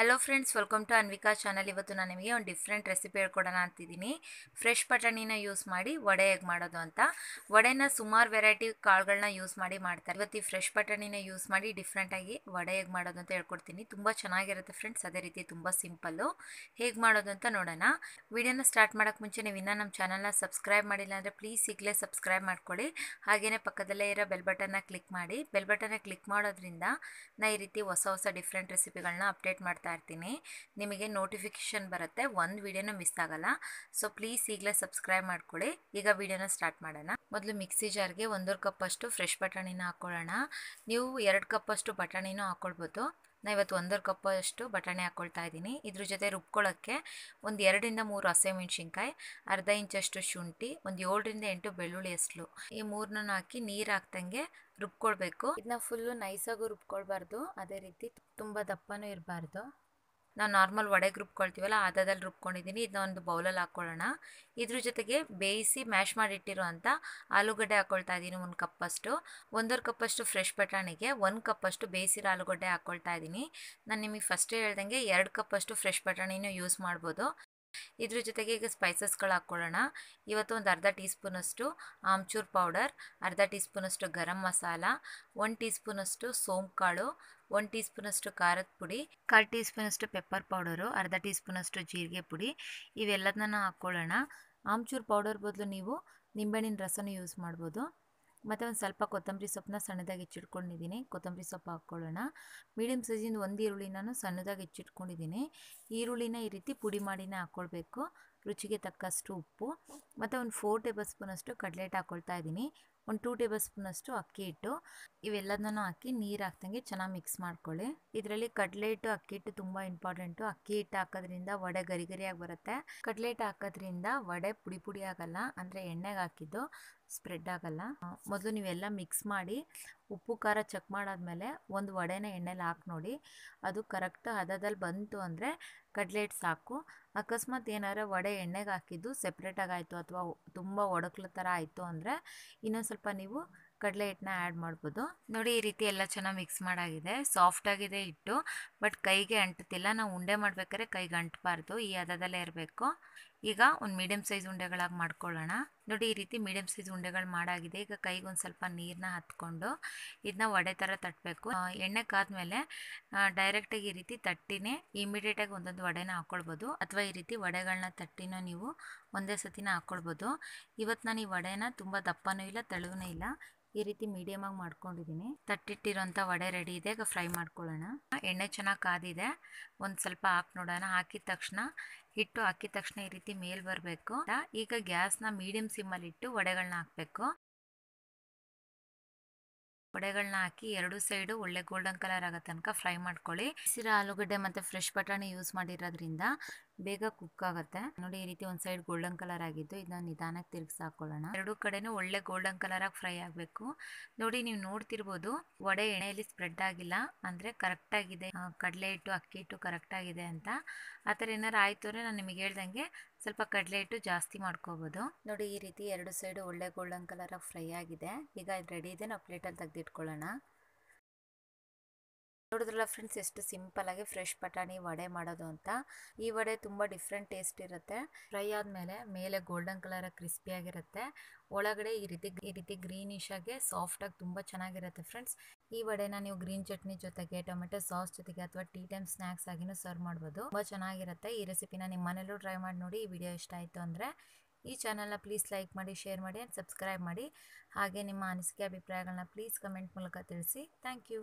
Hello friends welcome to Anvika channel ಇವತ್ತು ನಾನು ನಿಮಗೆ ಒಂದು ಡಿಫ್ರೆಂಟ್ ರೆಸಿಪಿ ಹೇಳ್ಕೊಡೋಣ ಅಂತಿದ್ದೀನಿ. ಫ್ರೆಶ್ ಬಟಾಣಿನ ಯೂಸ್ ಮಾಡಿ ವಡೆ ಹೇಗೆ ಮಾಡೋದು ಅಂತ. ವಡೆನ ಸುಮಾರು ವೆರೈಟಿ ಕಾಳುಗಳನ್ನ ಯೂಸ್ ಮಾಡಿ ಮಾಡ್ತಾರೆ. ಇವತ್ತು ಈ ಫ್ರೆಶ್ ಬಟಾಣಿನ ಯೂಸ್ ಮಾಡಿ ಡಿಫ್ರೆಂಟಾಗಿ ವಡೆ ಹೇಗೆ ಮಾಡೋದು ಅಂತ ಹೇಳ್ಕೊಡ್ತೀನಿ. ತುಂಬ ಚೆನ್ನಾಗಿರುತ್ತೆ ಫ್ರೆಂಡ್ಸ್ ಅದೇ ರೀತಿ ತುಂಬ ಸಿಂಪಲ್ಲು ಹೇಗೆ ಮಾಡೋದು ಅಂತ ನೋಡೋಣ. ವಿಡಿಯೋನ ಸ್ಟಾರ್ಟ್ ಮಾಡೋಕ್ಕೆ ಮುಂಚೆ ನೀವು ಇನ್ನೂ ನಮ್ಮ ಚಾನಲ್ನ ಸಬ್ಸ್ಕ್ರೈಬ್ ಮಾಡಿಲ್ಲ ಅಂದರೆ ಪ್ಲೀಸ್ ಈಗಲೇ ಸಬ್ಸ್ಕ್ರೈಬ್ ಮಾಡ್ಕೊಳ್ಳಿ. ಹಾಗೆಯೇ ಪಕ್ಕದಲ್ಲೇ ಇರೋ ಬೆಲ್ ಬಟನ್ನ ಕ್ಲಿಕ್ ಮಾಡಿ. ಬೆಲ್ ಬಟನ್ನ ಕ್ಲಿಕ್ ಮಾಡೋದ್ರಿಂದ ನಾ ಈ ರೀತಿ ಹೊಸ ಹೊಸ ಡಿಫ್ರೆಂಟ್ ರೆಸಿಪಿಗಳನ್ನ ಅಪ್ಡೇಟ್ ಮಾಡ್ತಾ ಇರ್ತೀನಿ ನಿಮಗೆ ನೋಟಿಫಿಕೇಷನ್ ಬರುತ್ತೆ. ಒಂದು ವಿಡಿಯೋನ ಮಿಸ್ ಆಗಲ್ಲ. ಸೊ ಪ್ಲೀಸ್ ಈಗಲೇ ಸಬ್ಸ್ಕ್ರೈಬ್ ಮಾಡ್ಕೊಳ್ಳಿ. ಈಗ ವಿಡಿಯೋನ ಸ್ಟಾರ್ಟ್ ಮಾಡೋಣ. ಮೊದಲು ಮಿಕ್ಸಿ ಜಾರ್ಗೆ ಒಂದೂವರೆ ಕಪ್ಪಷ್ಟು ಫ್ರೆಶ್ ಬಟಾಣಿನ ಹಾಕ್ಕೊಳ್ಳೋಣ. ನೀವು ಎರಡು ಕಪ್ಪಷ್ಟು ಬಟಾಣಿನೂ ಹಾಕ್ಕೊಳ್ಬೋದು. ನಾ ಇವತ್ತು ಒಂದೂವರೆ ಕಪ್ಪಷ್ಟು ಬಟಾಣಿ ಹಾಕ್ಕೊಳ್ತಾ ಇದ್ದೀನಿ. ಇದ್ರ ಜೊತೆ ರುಬ್ಕೊಳ್ಳೋಕ್ಕೆ ಒಂದು ಎರಡರಿಂದ ಮೂರು ಹಸಿಮೆಣ್ಸಿನ್ಕಾಯಿ ಅರ್ಧ ಇಂಚಷ್ಟು ಶುಂಠಿ, ಒಂದು ಏಳರಿಂದ ಎಂಟು ಬೆಳ್ಳುಳ್ಳಿ ಎಸ್ಲು ಈ ಮೂರನ್ನ ಹಾಕಿ ನೀರು ಹಾಕ್ದಂಗೆ ರುಬ್ಕೊಳ್ಬೇಕು. ಇದನ್ನ ಫುಲ್ಲು ನೈಸಾಗೂ ರುಬ್ಕೊಳ್ಬಾರ್ದು. ಅದೇ ರೀತಿ ತುಂಬ ದಪ್ಪನೂ ಇರಬಾರ್ದು. ನಾವು ನಾರ್ಮಲ್ ವಡೆಗೆ ರುಬ್ಕೊಳ್ತೀವಲ್ಲ ಆದದಲ್ಲಿ ರುಬ್ಕೊಂಡಿದ್ದೀನಿ ಇದನ್ನ ಒಂದು ಬೌಲಲ್ಲಿ ಹಾಕ್ಕೊಳ್ಳೋಣ ಇದ್ರ ಜೊತೆಗೆ ಬೇಯಿಸಿ ಮ್ಯಾಶ್ ಮಾಡಿಟ್ಟಿರೋ ಅಂಥ ಆಲೂಗಡ್ಡೆ ಹಾಕ್ಕೊಳ್ತಾ ಇದ್ದೀನಿ ಒಂದು ಕಪ್ಪಷ್ಟು. ಒಂದೂವರೆ ಕಪ್ಪಷ್ಟು ಫ್ರೆಶ್ ಬಟಾಣಿಗೆ, ಒಂದು ಕಪ್ಪಷ್ಟು ಬೇಯಿಸಿರೋ ಆಲೂಗಡ್ಡೆ ಹಾಕ್ಕೊಳ್ತಾ ಇದ್ದೀನಿ ನಾನು ನಿಮಗೆ ಫಸ್ಟೇ ಹೇಳ್ದಂಗೆ ಎರಡು ಕಪ್ಪಷ್ಟು ಫ್ರೆಶ್ ಬಟಾಣಿನೂ ಯೂಸ್ ಮಾಡ್ಬೋದು. ಇದ್ರ ಜೊತೆಗೆ ಈಗ ಸ್ಪೈಸಸ್ಗಳು ಹಾಕ್ಕೊಳ್ಳೋಣ. ಇವತ್ತು ಒಂದು ಅರ್ಧ ಟೀ ಸ್ಪೂನಷ್ಟು ಆಮ್ಚೂರ್ ಪೌಡರ್ ಅರ್ಧ ಟೀ ಸ್ಪೂನಷ್ಟು ಗರಂ ಮಸಾಲ, ಒಂದು ಟೀ ಸ್ಪೂನಷ್ಟು ಸೋಂಪು ಕಾಳು ಒನ್ ಟೀ ಸ್ಪೂನಷ್ಟು ಖಾರದ ಪುಡಿ, ಕಾಲು ಟೀ ಸ್ಪೂನಷ್ಟು ಪೆಪ್ಪರ್ ಪೌಡರು ಅರ್ಧ ಟೀ ಸ್ಪೂನಷ್ಟು ಜೀರಿಗೆ ಪುಡಿ, ಇವೆಲ್ಲದನ್ನ ಹಾಕ್ಕೊಳ್ಳೋಣ. ಆಮ್ಚೂರ್ ಪೌಡರ್ ಬದಲು ನೀವು ನಿಂಬೆಹಣ್ಣಿನ ರಸನೂ ಯೂಸ್ ಮಾಡ್ಬೋದು. ಮತ್ತು ಒಂದು ಸ್ವಲ್ಪ ಕೊತ್ತಂಬರಿ ಸೊಪ್ಪನ್ನ ಸಣ್ಣದಾಗಿ ಹೆಚ್ಚಿಟ್ಕೊಂಡಿದ್ದೀನಿ ಕೊತ್ತಂಬರಿ ಸೊಪ್ಪು ಹಾಕ್ಕೊಳ್ಳೋಣ ಮೀಡಿಯಮ್ ಸೈಜಿಂದ ಒಂದು ಈರುಳ್ಳಿ ನಾನು ಸಣ್ಣದಾಗಿ ಹೆಚ್ಚಿಟ್ಕೊಂಡಿದ್ದೀನಿ ಈರುಳ್ಳಿನ ಈ ರೀತಿ ಪುಡಿ ಮಾಡಿನೇ ಹಾಕ್ಕೊಳ್ಬೇಕು ರುಚಿಗೆ ತಕ್ಕಷ್ಟು ಉಪ್ಪು. ಮತ್ತು ಒಂದು ಫೋರ್ ಟೇಬಲ್ ಸ್ಪೂನಷ್ಟು ಹಿಟ್ಟು ಹಾಕ್ಕೊಳ್ತಾ ಇದ್ದೀನಿ. ಒಂದು ಟೂ ಟೇಬಲ್ ಸ್ಪೂನಷ್ಟು ಅಕ್ಕಿ ಹಿಟ್ಟು. ಇವೆಲ್ಲದನ್ನೂ ಹಾಕಿ ನೀರು ಹಾಕ್ದಂಗೆ ಚೆನ್ನಾಗಿ ಮಿಕ್ಸ್ ಮಾಡ್ಕೊಳ್ಳಿ. ಇದರಲ್ಲಿ ಕಡಲೆ ಹಿಟ್ಟು ಅಕ್ಕಿ ಹಿಟ್ಟು ತುಂಬ ಇಂಪಾರ್ಟೆಂಟು ಅಕ್ಕಿ ಹಿಟ್ಟು ಹಾಕೋದ್ರಿಂದ ವಡೆ ಗರಿ ಗರಿಯಾಗಿ ಬರುತ್ತೆ. ಕಡಲೆ ಹಿಟ್ಟು ಹಾಕೋದ್ರಿಂದ ವಡೆ ಪುಡಿ ಪುಡಿ ಆಗಲ್ಲ, ಅಂದರೆ ಎಣ್ಣೆಗೆ ಹಾಕಿದ್ದು ಸ್ಪ್ರೆಡ್ ಆಗಲ್ಲ. ಮೊದಲು ನೀವೆಲ್ಲ ಮಿಕ್ಸ್ ಮಾಡಿ ಉಪ್ಪು, ಖಾರ ಚೆಕ್ ಮಾಡಾದ್ಮೇಲೆ ಒಂದು ವಡೆನ ಎಣ್ಣೆಲಿ ಹಾಕಿ ನೋಡಿ. ಅದು ಕರೆಕ್ಟ್ ಹದದಲ್ಲಿ ಬಂತು ಅಂದರೆ ಕಡ್ಲೆಟ್ ಸಾಕು. ಅಕಸ್ಮಾತ್ ಏನಾರ ವಡೆ ಎಣ್ಣೆಗೆ ಹಾಕಿದ್ದು ಸೆಪ್ರೇಟಾಗಿ ಆಯಿತು ಅಥವಾ ತುಂಬ ಒಡಕ್ಲ ಥರ ಆಯಿತು ಅಂದರೆ ಇನ್ನೊಂದು ಸ್ವಲ್ಪ ನೀವು ಕಡಲೆ ಹಿಟ್ಟನ್ನ ಆ್ಯಡ್ ಮಾಡ್ಬೋದು. ನೋಡಿ ಈ ರೀತಿ ಎಲ್ಲ ಚೆನ್ನಾಗಿ ಮಿಕ್ಸ್ ಮಾಡಾಗಿದೆ. ಸಾಫ್ಟಾಗಿದೆ ಹಿಟ್ಟು ಬಟ್ ಕೈಗೆ ಅಂಟುತ್ತಿಲ್ಲ ನಾವು ಉಂಡೆ ಮಾಡಬೇಕಾದ್ರೆ ಕೈಗೆ ಅಂಟಬಾರ್ದು. ಈ ಹದದಲ್ಲೇ ಇರಬೇಕು. ಈಗ ಒಂದು ಮೀಡಿಯಮ್ ಸೈಜ್ ಉಂಡೆಗಳಾಗಿ ಮಾಡ್ಕೊಳ್ಳೋಣ. ನೋಡಿ ಈ ರೀತಿ ಮೀಡಿಯಮ್ ಸೈಜ್ ಉಂಡೆಗಳು ಮಾಡಾಗಿದೆ. ಈಗ ಕೈಗೆ ಒಂದು ಸ್ವಲ್ಪ ನೀರನ್ನ ಹತ್ಕೊಂಡು ಇದನ್ನ ವಡೆ ಥರ ತಟ್ಟಬೇಕು ಎಣ್ಣೆ ಕಾದ್ಮೇಲೆ ಡೈರೆಕ್ಟಾಗಿ ಈ ರೀತಿ ತಟ್ಟಿನೇ ಇಮಿಡಿಯೇಟಾಗಿ ಒಂದೊಂದು ವಡೆನ ಹಾಕ್ಕೊಳ್ಬೋದು ಅಥವಾ ಈ ರೀತಿ ವಡೆಗಳನ್ನ ತಟ್ಟಿನೂ ನೀವು ಒಂದೇ ಸತಿನ ಹಾಕ್ಕೊಳ್ಬೋದು ಇವತ್ತು ನಾನು ಈ ವಡೆನ ತುಂಬ ದಪ್ಪನೂ ಇಲ್ಲ ತೆಳುವೂ ಇಲ್ಲ. ಈ ರೀತಿ ಮೀಡಿಯಮ್ ಆಗಿ ಮಾಡ್ಕೊಂಡಿದ್ದೀನಿ ತಟ್ಟಿಟ್ಟಿರೋಂಥ ವಡೆ ರೆಡಿ ಇದೆ. ಈಗ ಫ್ರೈ ಮಾಡ್ಕೊಳ್ಳೋಣ. ಎಣ್ಣೆ ಚೆನ್ನಾಗಿ ಕಾದಿದೆ. ಒಂದು ಸ್ವಲ್ಪ ಹಾಕಿ ನೋಡೋಣ. ಹಾಕಿದ ತಕ್ಷಣ ಹಿಟ್ಟು ಹಾಕಿದ ತಕ್ಷಣ ಈ ರೀತಿ ಮೇಲ್ ಬರಬೇಕು. ಈಗ ಗ್ಯಾಸ್ನ ಮೀಡಿಯಂ ಸಿಮ್ಮಲ್ಲಿ ಇಟ್ಟು ವಡೆಗಳನ್ನ ಹಾಕಬೇಕು. ವಡೆಗಳನ್ನ ಹಾಕಿ ಎರಡು ಸೈಡು ಒಳ್ಳೆ ಗೋಲ್ಡನ್ ಕಲರ್ ಆಗೋ ತನಕ ಫ್ರೈ ಮಾಡ್ಕೊಳ್ಳಿ. ಹಸಿರ ಆಲೂಗಡ್ಡೆ ಮತ್ತು ಫ್ರೆಶ್ ಬಟಾಣಿ ಯೂಸ್ ಮಾಡಿರೋದ್ರಿಂದ ಬೇಗ ಕುಕ್ ಆಗುತ್ತೆ. ನೋಡಿ, ಈ ರೀತಿ ಒಂದು ಸೈಡ್ ಗೋಲ್ಡನ್ ಕಲರ್ ಆಗಿದ್ದು ಇದನ್ನ ನಿಧಾನಕ್ಕೆ ತಿರುಗಿಸಿ ಹಾಕೊಳ್ಳೋಣ. ಎರಡು ಕಡೆನೂ ಒಳ್ಳೆ ಗೋಲ್ಡನ್ ಕಲರ್ ಆಗಿ ಫ್ರೈ ಆಗಬೇಕು. ನೋಡಿ, ನೀವು ನೋಡ್ತಿರ್ಬೋದು ವಡೆ ಎಣ್ಣೆಯಲ್ಲಿ ಸ್ಪ್ರೆಡ್ ಆಗಿಲ್ಲ ಅಂದರೆ ಕರೆಕ್ಟ್ ಆಗಿದೆ. ಕಡಲೆ ಹಿಟ್ಟು, ಅಕ್ಕಿ ಹಿಟ್ಟು ಕರೆಕ್ಟ್ ಆಗಿದೆ ಅಂತ. ಆ ಥರ ಏನಾರು ಆಯಿತು ಅಂದರೆ ನಾನು ನಿಮಗೆ ಹೇಳ್ದಂಗೆ ಸ್ವಲ್ಪ ಕಡಲೆ ಹಿಟ್ಟು ಜಾಸ್ತಿ ಮಾಡ್ಕೋಬೋದು. ನೋಡಿ ಈ ರೀತಿ ಎರಡು ಸೈಡು ಒಳ್ಳೆ ಗೋಲ್ಡನ್ ಕಲರ್ ಫ್ರೈ ಆಗಿದೆ. ಈಗ ಇದು ರೆಡಿ ಇದೆ. ನಾವು ಪ್ಲೇಟಲ್ಲಿ ತೆಗೆದಿಟ್ಕೊಳ್ಳೋಣ. ನೋಡಿದ್ರಲ್ಲ ಫ್ರೆಂಡ್ಸ್ ಎಷ್ಟು ಸಿಂಪಲಾಗಿ ಫ್ರೆಶ್ ಬಟಾಣಿ ವಡೆ ಮಾಡೋದು ಅಂತ. ಈ ವಡೆ ತುಂಬ ಡಿಫ್ರೆಂಟ್ ಟೇಸ್ಟ್ ಇರುತ್ತೆ. ಫ್ರೈ ಆದಮೇಲೆ ಮೇಲೆ ಗೋಲ್ಡನ್ ಕಲರ್ ಕ್ರಿಸ್ಪಿಯಾಗಿರುತ್ತೆ ಒಳಗಡೆ ಈ ರೀತಿ ಈ ರೀತಿ ಗ್ರೀನಿಶ್ ಆಗಿ ಸಾಫ್ಟಾಗಿ ತುಂಬ ಚೆನ್ನಾಗಿರುತ್ತೆ ಫ್ರೆಂಡ್ಸ್ ಈ ವಡೆನ ನೀವು ಗ್ರೀನ್ ಚಟ್ನಿ ಜೊತೆಗೆ ಟೊಮೆಟೊ ಸಾಸ್ ಜೊತೆಗೆ ಅಥವಾ ಟೀ ಟೈಮ್ ಸ್ನ್ಯಾಕ್ಸ್ ಆಗಿನೂ ಸರ್ವ್ ಮಾಡ್ಬೋದು. ತುಂಬ ಚೆನ್ನಾಗಿರುತ್ತೆ. ಈ ರೆಸಿಪಿನ ನಿಮ್ಮ ಮನೇಲೂ ಟ್ರೈ ಮಾಡಿ ನೋಡಿ ಈ ವಿಡಿಯೋ ಇಷ್ಟ ಆಯಿತು ಅಂದರೆ. ಈ ಚಾನಲ್ನ ಪ್ಲೀಸ್ ಲೈಕ್ ಮಾಡಿ ಶೇರ್ ಮಾಡಿ ಆ್ಯಂಡ್ ಸಬ್ಸ್ಕ್ರೈಬ್ ಮಾಡಿ. ಹಾಗೆ ನಿಮ್ಮ ಅನಿಸಿಕೆ ಅಭಿಪ್ರಾಯಗಳನ್ನ ಪ್ಲೀಸ್ ಕಮೆಂಟ್ ಮೂಲಕ ತಿಳಿಸಿ. Thank you